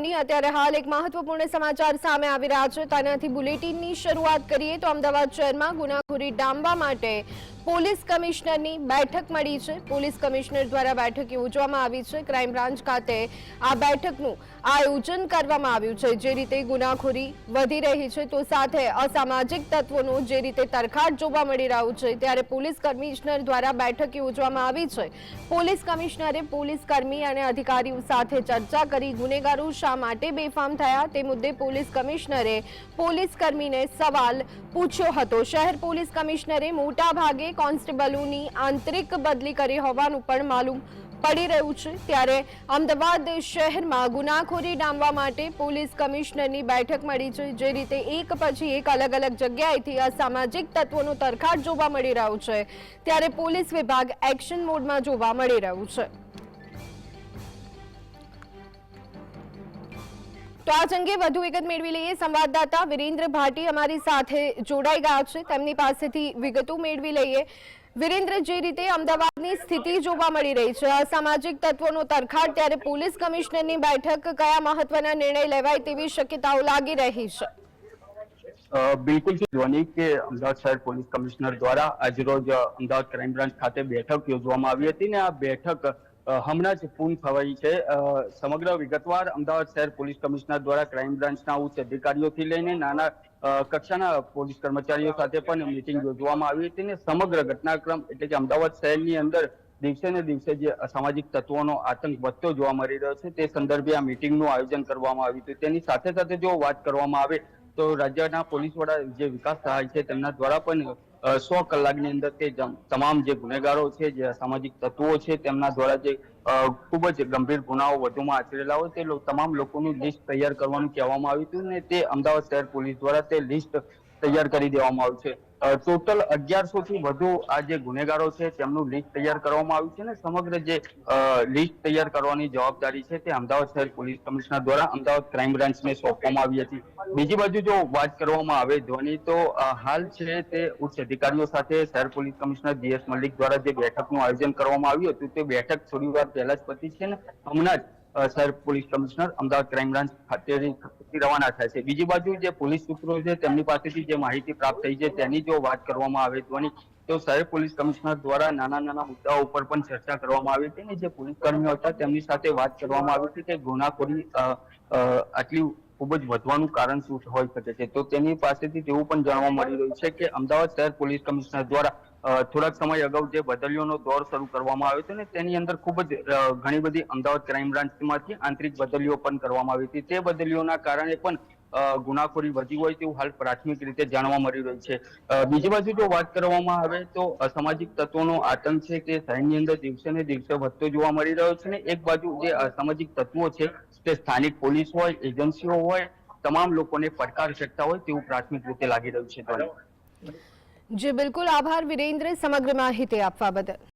ધ્વની અત્યારે હાલ એક મહત્વપૂર્ણ સમાચાર સામે આવી રહ્યા છે. તેનાથી બુલેટિનની શરૂઆત કરીએ તો અમદાવાદ શહેરમાં ગુનાખોરી ડામવા માટે પોલીસ કમિશનરની બેઠક મળી છે. પોલીસ કમિશનર દ્વારા બેઠક યોજવામાં આવી છે. ક્રાઇમ બ્રાન્ચ ખાતે આ બેઠકનું આયોજન કરવામાં આવ્યું છે. જે રીતે ગુનાખોરી વધી રહી છે, તો સાથે અસામાજિક તત્વોનો જે રીતે તરખાટ જોવા મળી રહ્યું છે, ત્યારે પોલીસ કમિશનર દ્વારા બેઠક યોજવામાં આવી છે. પોલીસ કમિશનરે પોલીસ કર્મી અને અધિકારીઓ સાથે ચર્ચા કરી ગુનેગારો શા માટે બેફામ થયા તે મુદ્દે પોલીસ કમિશનરે પોલીસ કર્મીને સવાલ પૂછ્યો હતો. શહેર પોલીસ કમિશનરે મોટા ભાગે કોન્સ્ટેબલોની આંતરિક બદલી કરી હોવાનું પણ માલુમ પડી રહ્યું છે. ત્યારે અમદાવાદ શહેરમાં ગુનાખોરી ડામવા માટે પોલીસ કમિશનરની બેઠક મળી છે, જે રીતે એક પછી એક અલગ અલગ જગ્યાએથી અસામાજિક તત્વોનો તરખાટ જોવા મળી રહ્યું છે. ત્યારે પોલીસ વિભાગ એક્શન મોડમાં જોવા મળી રહ્યું છે. તો આ અંગે વધુ વિગત મેળવી લઈએ. સંવાદદાતા વિરેન્દ્ર ભાટી અમારી સાથે જોડાઈ ગયા છે. તેમની પાસેથી વિગતો મેળવી લઈએ. વિરેન્દ્ર, જે રીતે અમદાવાદની સ્થિતિ જોવા મળી રહી છે, અસામાજિક તત્વોનો તરખાટ, ત્યારે પોલીસ કમિશનરની બેઠક કયા મહત્વના નિર્ણય લેવાય તેવી શક્યતાઓ લાગી રહી છે? બિલકુલ ધ્વની કે અમદાવાદ શહેર પોલીસ કમિશનર દ્વારા આજરોજ અમદાવાદ ક્રાઇમ બ્રાન્ચ ખાતે બેઠક યોજવામાં આવી હતી ને આ બેઠક હમણાં જ પૂર્ણ થવાઈ છે. સમગ્ર વિગતવાર અમદાવાદ શહેર પોલીસ કમિશનર દ્વારા ક્રાઇમ બ્રાન્ચના ઉચ્ચ અધિકારીઓથી લઈને નાના કક્ષાના પોલીસ કર્મચારીઓ સાથે પણ મિટિંગ યોજવામાં આવી હતી ને સમગ્ર ઘટનાક્રમ એટલે કે અમદાવાદ શહેરની અંદર દિવસે ને દિવસે જે અસામાજિક તત્વોનો આતંક વધતો જોવા મળી રહ્યો છે તે સંદર્ભે આ મિટિંગનું આયોજન કરવામાં આવ્યું હતું. તેની સાથે સાથે જો વાત કરવામાં આવે તો રાજ્યના પોલીસ વડા જે વિકાસ સહાય છે તેમના દ્વારા પણ સો કલાકની અંદર તે તમામ જે ગુનેગારો છે, જે અસામાજિક તત્વો છે, તેમના દ્વારા જે ખૂબ જ ગંભીર ગુનાઓ વધુમાં આચરેલા હોય, તે તમામ લોકોનું લિસ્ટ તૈયાર કરવાનું કહેવામાં આવ્યું હતું ને તે અમદાવાદ શહેર પોલીસ દ્વારા તે લિસ્ટ તૈયાર કરી દેવામાં આવ્યું છે. ટોટલ અગિયારસો થી વધુ આ જે ગુનેગારો છે, તેમનું લિસ્ટ તૈયાર કરવામાં આવ્યું છે ને સમગ્ર જે લિસ્ટ તૈયાર કરવાની જવાબદારી છે તે અમદાવાદ શહેર પોલીસ કમિશનર દ્વારા અમદાવાદ ક્રાઇમ બ્રાન્ચને સોંપવામાં આવી હતી. બીજી બાજુ જો વાત કરવામાં આવે ધ્વની, તો હાલ છે તે ઉચ્ચ અધિકારીઓ સાથે શહેર પોલીસ કમિશનર જીએસ મલિક દ્વારા જે બેઠકનું આયોજન કરવામાં આવ્યું હતું, તે બેઠક થોડી વાર પહેલા જ પતી છે ને હમણાં જ શહેર police commissioner, Ahmedabad crime branch ખાતે રવાના થાય છે. બીજી બાજુ જે પોલીસ સૂત્રો છે, તેમની પાસેથી જે માહિતી પ્રાપ્ત થઈ છે, તેની જો વાત કરવામાં આવે ધ્વની તો શહેર પોલીસ કમિશનર દ્વારા નાના નાના મુદ્દાઓ ઉપર પણ ચર્ચા કરવામાં આવી હતી ને જે પોલીસ કર્મીઓ હતા, તેમની સાથે વાત કરવામાં આવી હતી કે ગુનાખોરી આટલી ખૂબ જ વધવાનું કારણ શું હોઈ શકે છે? તો તેની પાસેથી તેવું પણ જાણવા મળી રહ્યું છે કે અમદાવાદ શહેર પોલીસ કમિશનર દ્વારા થોડાક સમય અગાઉ જે બદલીઓનો દોર શરૂ કરવામાં આવ્યો હતો ને, તેની અંદર ખૂબ જ ઘણી બધી અમદાવાદ ક્રાઇમ બ્રાન્ચમાંથી આંતરિક બદલીઓ પણ કરવામાં આવી હતી. તે બદલીઓના કારણે પણ ગુનાખોરી વધી હોય તેવું હાલ પ્રાથમિક રીતે જાણવા મળી રહ્યું છે. બીજી બાજુ જો વાત કરવામાં આવે તો અસામાજિક તત્વોનો આતંક છે તે શહેરની અંદર દિવસે ને દિવસે વધતો જોવા મળી રહ્યો છે ને, એક બાજુ જે અસામાજિક તત્વો છે તે સ્થાનિક પોલીસ હોય, એજન્સીઓ હોય, તમામ લોકોને પડકાર શકતા હોય તેવું પ્રાથમિક રીતે લાગી રહ્યું છે. જી બિલકુલ આભાર વિરેન્દ્ર સમગ્ર માહિતી આપવા બદલ.